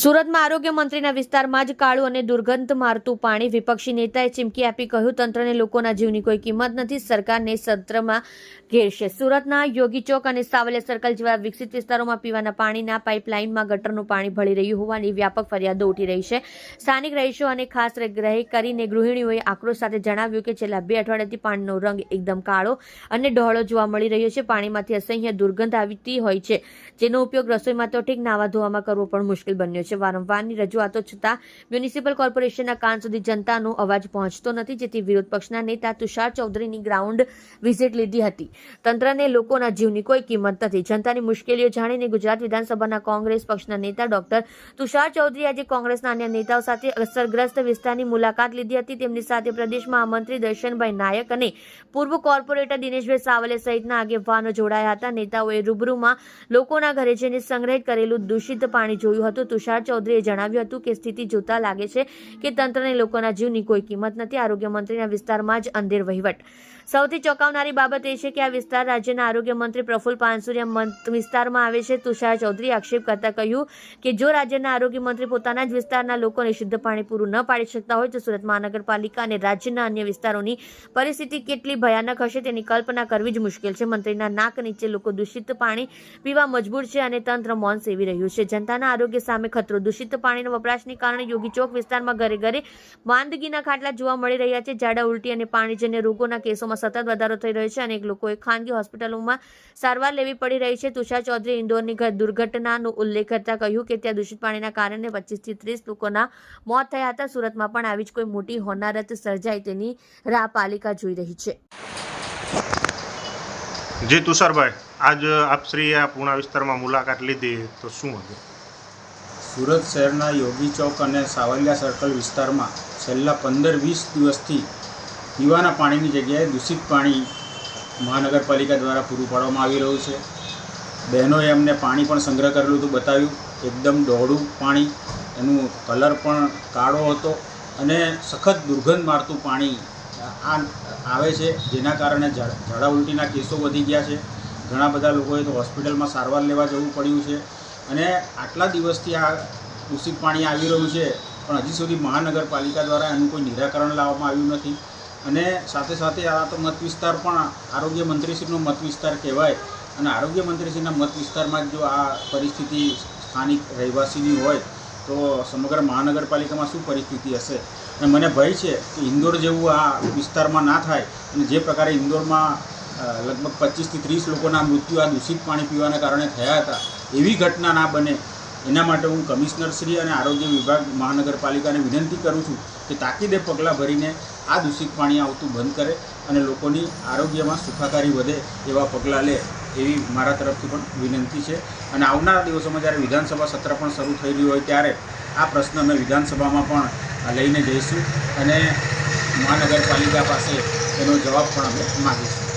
સુરતમાં આરોગ્ય મંત્રીના વિસ્તારમાં જ કાળું અને દુર્ગંધ મારતું પાણી વિપક્ષી નેતાએ ચીમકી આપી કહ્યું, તંત્રને લોકોના જીવની કોઈ કિંમત નથી, સરકારને સત્રમાં ઘેરશે. સુરતના યોગી ચોક અને સાવલિયા સર્કલ જેવા વિકસિત વિસ્તારોમાં પીવાના પાણીના પાઇપલાઇનમાં ગટરનું પાણી ભળી રહ્યું હોવાની વ્યાપક ફરિયાદો ઉઠી રહી છે. સ્થાનિક રહીશો અને ખાસ રહી કરીને ગૃહિણીઓએ આક્રોશ સાથે જણાવ્યું કે છેલ્લા બે અઠવાડિયાથી પાણીનો રંગ એકદમ કાળો અને ડહોળો જોવા મળી રહ્યો છે. પાણીમાંથી અસહ્ય દુર્ગંધ આવતી હોય છે. જેનો ઉપયોગ રસોઈમાં તો ઠીક નાવા ધોવામાં કરવો પણ મુશ્કેલ બન્યો છે. વારંવારની રજૂઆતો છતાં મ્યુનિસિપલ કોર્પોરેશનના કાન સુધી જનતાનો અવાજ પહોંચતો નથી, જેથી વિરોધ પક્ષના નેતા તુષાર ચૌધરીની ગ્રાઉન્ડ વિઝિટ લીધી હતી. તંત્રને લોકોના જીવની કોઈ કિંમત નથી. જનતાની મુશ્કેલીઓ જાણીને ગુજરાત વિધાનસભાના કોંગ્રેસ પક્ષના નેતા ડોક્ટર તુષાર ચૌધરી આજે કોંગ્રેસના અન્ય નેતાઓ સાથે અસરગ્રસ્ત વિસ્તારની મુલાકાત લીધી હતી. તેમની સાથે પ્રદેશ મહામંત્રી દર્શનભાઈ નાયક અને પૂર્વ કોર્પોરેટર દિનેશભાઈ સાવલે સહિતના આગેવાનો જોડાયા હતા. નેતાઓએ રૂબરૂમાં લોકોના ઘરે જઈને સંગ્રહિત કરેલું દૂષિત પાણી જોયું હતું. તુષાર ચૌધરીએ જણાવ્યું હતું કે સ્થિતિ જોતા લાગે છે કે તંત્રને લોકોના જીવની કોઈ કિંમત નથી. આરોગ્ય મંત્રીના વિસ્તારમાં જ અંધેર વહીવટ. સૌથી ચોંકાવનારી બાબત એ છે કે આ વિસ્તાર રાજ્યના આરોગ્ય મંત્રી પ્રફુલ પાનસુરિયા વિસ્તારમાં આવે છે. તુષાર ચૌધરી આક્ષેપ કરતા કહ્યું કે જો રાજ્યના આરોગ્ય મંત્રી પોતાના જ વિસ્તારના લોકોને શુદ્ધ પાણી પૂરું ન પાડી શકતા હોય, તો સુરત મહાનગરપાલિકા અને રાજ્યના અન્ય વિસ્તારોની પરિસ્થિતિ કેટલી ભયાનક હશે તેની કલ્પના કરવી જ મુશ્કેલ છે. મંત્રીના નાક નીચે લોકો દૂષિત પાણી પીવા મજબૂર છે અને તંત્ર મૌન સેવી રહ્યું છે. જનતાના આરોગ્ય સામે ખતરો. દૂષિત પાણીના વપરાશને કારણે યોગી ચોક વિસ્તારમાં ઘરે ઘરે માંદગીના ખાટલા જોવા મળી રહ્યા છે. ઝાડા ઉલટી અને પાણીજન્ય રોગોના કેસોમાં સતત વધારો થઈ રહ્યો છે અનેક લોકોએ ખાનગી હોસ્પિટલોમાં સારવાર લેવી પડી રહી છે. તુષાર ચૌધરી ઇન્દોરની દુર્ઘટનાનો ઉલ્લેખ કરતા કહ્યું કે ત્યાં દૂષિત પાણીના કારણે પચીસથી ત્રીસ લોકોના મોત થયા હતા. સુરતમાં પણ આવી જ કોઈ મોટી હોનારત સર્જાય તેની રાહ પાલિકા જોઈ રહી છે. જી તુષારભાઈ આજ આપ શ્રી આ પૂણા વિસ્તારમાં મુલાકાત લીધી તો શું હતું? સુરત શહેરના યોગી ચોક અને સાવલિયા સર્કલ વિસ્તારમાં છેલ્લા પંદર વીસ દિવસથી પીવાના પાણીની જગ્યાએ દૂષિત પાણી મહાનગરપાલિકા દ્વારા પૂરું પાડવામાં આવી રહ્યું છે. બહેનોએ અમને પાણી પણ સંગ્રહ કરેલું હતું, બતાવ્યું. એકદમ દોહળું પાણી, એનું કલર પણ કાળો હતો અને સખત દુર્ગંધ મારતું પાણી આ આવે છે, જેના કારણે ઝાડા ઉલટીના કેસો વધી ગયા છે. ઘણા બધા લોકોએ તો હોસ્પિટલમાં સારવાર લેવા જવું પડ્યું છે અને આટલા દિવસથી આ દૂષિત પાણી આવી રહ્યું છે, પણ હજી સુધી મહાનગરપાલિકા દ્વારા એનું કોઈ નિરાકરણ લાવવામાં આવ્યું નથી. અને સાથે સાથે આ તો મત વિસ્તાર પણ આરોગ્ય મંત્રીશ્રીનો મત વિસ્તાર કહેવાય. અને આરોગ્ય મંત્રીશ્રીના મત વિસ્તારમાં જો આ પરિસ્થિતિ સ્થાનિક રહેવાસીની હોય, તો સમગ્ર મહાનગરપાલિકામાં શું પરિસ્થિતિ હશે? અને મને ભય છે કે ઇન્દોર જેવું આ વિસ્તારમાં ના થાય અને જે પ્રકારે ઇન્દોરમાં લગભગ પચીસથી ત્રીસ લોકોના મૃત્યુ આ દૂષિત પાણી પીવાના કારણે થયા હતા, એવી ઘટના ના બને. એના માટે હું કમિશનરશ્રી અને આરોગ્ય વિભાગ મહાનગરપાલિકાને વિનંતી કરું છું કે તાકીદે પગલાં ભરીને આ દૂષિત પાણી આવતું બંધ કરે અને લોકોની આરોગ્યમાં સુખાકારી વધે એવા પગલાં લે એવી મારા તરફથી પણ વિનંતી છે. અને આવનારા દિવસોમાં જ્યારે વિધાનસભા સત્ર પણ શરૂ થઈ રહ્યું હોય ત્યારે આ પ્રશ્ન અમે વિધાનસભામાં પણ લઈને જઈશું અને મહાનગરપાલિકા પાસે એનો જવાબ પણ અમે માગીશું.